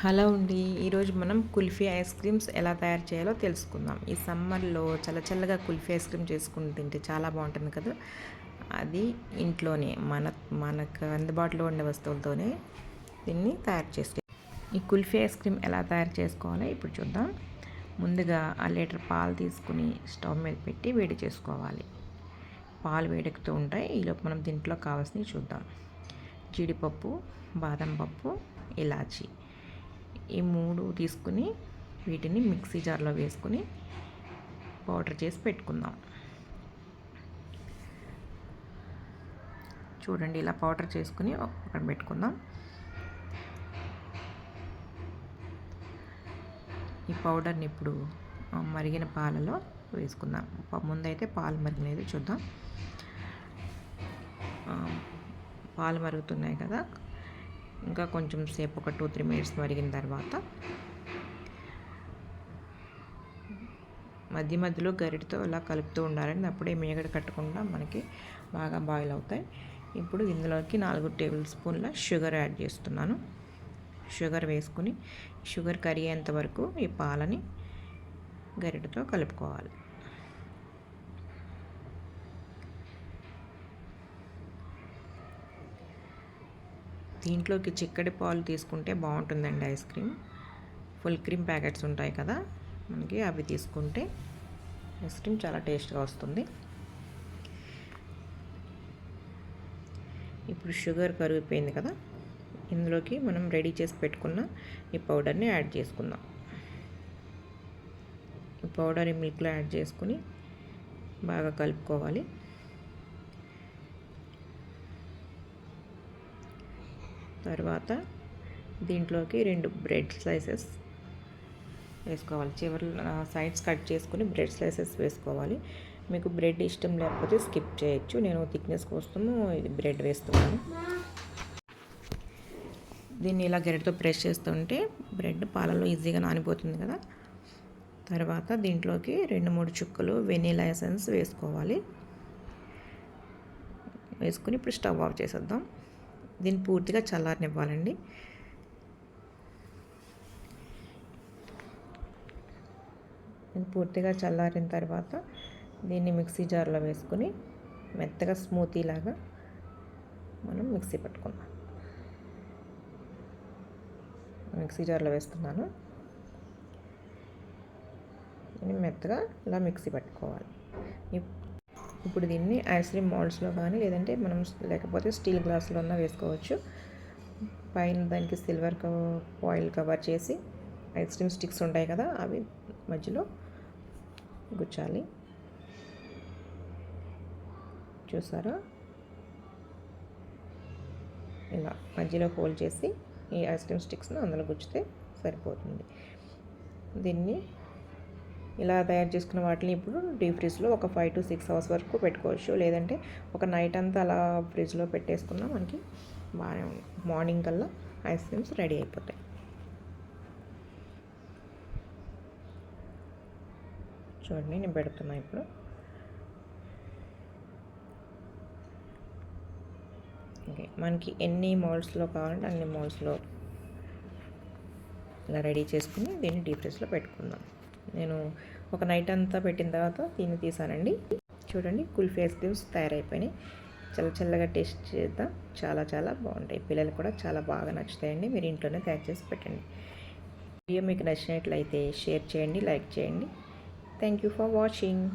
Hello అండి. ఈరోజు మనం కుల్ఫీ ఐస్ క్రీమ్స్ ఎలా తయారు చేయాలో తెలుసుకుందాం. ఈ సమ్మర్లో చల్ల చల్లగా కుల్ఫీ ఐస్ క్రీమ్ చేసుకుని తింటే చాలా బాగుంటుంది కదా. అది ఇంట్లోనే మన మనకు అందుబాటులో ఉండే వస్తువులతోనే దీన్ని తయారు చేసుకో ఈ కుల్ఫీ ఐస్ క్రీమ్ ఎలా తయారు చేసుకోవాలో ఇప్పుడు చూద్దాం. ముందుగా ఆ లీటర్ పాలు తీసుకుని స్టవ్ మీద పెట్టి వేడి చేసుకోవాలి. పాలు వేడెక్కుతూ ఉంటాయి. ఈలోపు మనం దీంట్లో కావాల్సినవి చూద్దాం. జీడిపప్పు బాదం పప్పు ఇలాచీ. ఈ మూడు తీసుకుని వీటిని మిక్సీ జార్లో వేసుకుని పౌడర్ చేసి పెట్టుకుందాం. చూడండి ఇలా పౌడర్ చేసుకుని పక్కన పెట్టుకుందాం. ఈ పౌడర్ని ఇప్పుడు మరిగిన పాలలో వేసుకుందాం. ముందైతే పాలు మరిగినది చూద్దాం. పాలు మరుగుతున్నాయి కదా ఇంకా కొంచెం సేపు ఒక టూ త్రీ మినిట్స్ మరిగిన తర్వాత మధ్య మధ్యలో గరిటతో ఇలా కలుపుతూ ఉండాలండి. అప్పుడే మేగడ కట్టకుండా మనకి బాగా బాయిల్ అవుతాయి. ఇప్పుడు ఇందులోకి నాలుగు టేబుల్ స్పూన్ల షుగర్ యాడ్ చేస్తున్నాను. షుగర్ వేసుకుని షుగర్ కరిగేంత వరకు ఈ పాలని గరిటతో కలుపుకోవాలి. దీంట్లోకి చిక్కడి పాలు తీసుకుంటే బాగుంటుందండి ice cream. Full cream packets ఉంటాయి కదా మనకి అవి తీసుకుంటే ఐస్ క్రీమ్ చాలా టేస్ట్గా వస్తుంది. ఇప్పుడు షుగర్ కరిగిపోయింది కదా ఇందులోకి మనం రెడీ చేసి పెట్టుకున్న ఈ పౌడర్ని యాడ్ చేసుకుందాం. ఈ పౌడర్ ఈ మిల్క్లో యాడ్ చేసుకుని బాగా కలుపుకోవాలి. తర్వాత దీంట్లోకి రెండు బ్రెడ్ స్లైసెస్ వేసుకోవాలి. చివరి సైడ్స్ కట్ చేసుకుని బ్రెడ్ స్లైసెస్ వేసుకోవాలి. మీకు బ్రెడ్ ఇష్టం లేకపోతే స్కిప్ చేయొచ్చు. నేను థిక్నెస్ కోసము ఇది బ్రెడ్ వేస్తున్నాను. దీన్ని ఇలా గెరటితో ప్రెస్ చేస్తుంటే బ్రెడ్ పాలలో ఈజీగా నానిపోతుంది కదా. తర్వాత దీంట్లోకి రెండు మూడు చుక్కలు వెనీలా ఎసెన్స్ వేసుకోవాలి. వేసుకుని ఇప్పుడు స్టవ్ ఆఫ్ చేసేద్దాం. దీన్ని పూర్తిగా చల్లారనివ్వాలండి. ఇది పూర్తిగా చల్లారిన తర్వాత దీన్ని మిక్సీ జార్లో వేసుకుని మెత్తగా స్మూతీ లాగా మనం మిక్సీ పట్టుకుందాం. మిక్సీ జార్లో వేస్తున్నాను. మెత్తగా ఇలా మిక్సీ పట్టుకోవాలి. ఇప్పుడు దీన్ని ఐస్ క్రీమ్ మోల్డ్స్లో కానీ లేదంటే మనం లేకపోతే స్టీల్ గ్లాస్లో ఉన్న వేసుకోవచ్చు. పైన దానికి సిల్వర్ ఆయిల్ కవర్ చేసి ఐస్ క్రీమ్ స్టిక్స్ ఉంటాయి కదా అవి మధ్యలో గుచ్చాలి. చూసారా? ఇలా మధ్యలో హోల్డ్ చేసి ఈ ఐస్ క్రీమ్ స్టిక్స్ను అందులో గుచ్చితే సరిపోతుంది. దీన్ని ఇలా తయారు చేసుకున్న వాటిని ఇప్పుడు డీప్ ఫ్రిడ్జ్లో ఒక ఫైవ్ టు సిక్స్ అవర్స్ వరకు పెట్టుకోవచ్చు. లేదంటే ఒక నైట్ అంతా అలా ఫ్రిడ్జ్లో పెట్టేసుకున్నా మనకి బాగానే మార్నింగ్ కల్లా ఐస్ క్రీమ్స్ రెడీ అయిపోతాయి. చూడండి నేను పెడుతున్నా ఇప్పుడు. ఓకే మనకి ఎన్ని మోల్డ్స్లో కావాలంటే అన్ని మోల్డ్స్లో ఇలా రెడీ చేసుకుని దీన్ని డీప్ ఫ్రిడ్జ్లో పెట్టుకుందాం. నేను ఒక నైట్ అంతా పెట్టిన తర్వాత దీన్ని తీసానండి. చూడండి కుల్ఫీ ఐస్ క్రీమ్స్ తయారైపోయినాయి. చల్ల చల్లగా టేస్ట్ చేద్దాం. చాలా చాలా బాగుంటాయి. పిల్లలు కూడా చాలా బాగా నచ్చుతాయండి. మీరు ఇంట్లోనే తయారు చేసి పెట్టండి. వీడియో మీకు నచ్చినట్లయితే షేర్ చేయండి లైక్ చేయండి. Thank you for watching.